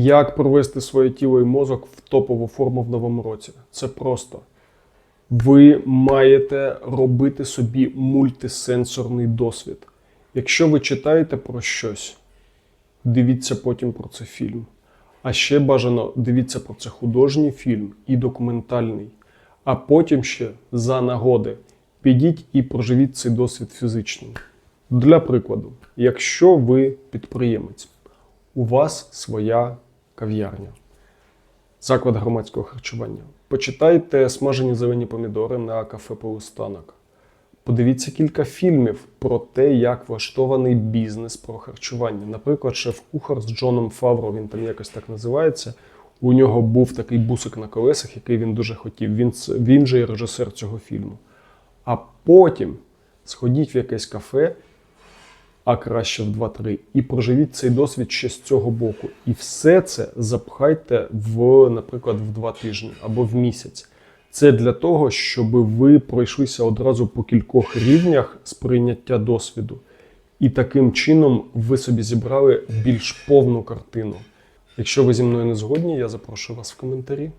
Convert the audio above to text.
Як провести своє тіло і мозок в топову форму в новому році? Це просто. Ви маєте робити собі мультисенсорний досвід. Якщо ви читаєте про щось, дивіться потім про це фільм. А ще бажано дивіться про це художній фільм і документальний. А потім ще за нагоди підіть і проживіть цей досвід фізичний. Для прикладу, якщо ви підприємець, у вас своя кав'ярня, заклад громадського харчування. Почитайте смажені зелені помідори на кафе Полустанок. Подивіться кілька фільмів про те, як влаштований бізнес про харчування. Наприклад, шеф-кухар з Джоном Фавро, він там якось так називається. У нього був такий бусик на колесах, який він дуже хотів. Він, він же і режисер цього фільму. А потім сходіть в якесь кафе, а краще в 2-3, і проживіть цей досвід ще з цього боку. І все це запхайте в, наприклад, в 2 тижні або в місяць. Це для того, щоб ви пройшлися одразу по кількох рівнях сприйняття досвіду. І таким чином ви собі зібрали більш повну картину. Якщо ви зі мною не згодні, я запрошую вас в коментарі.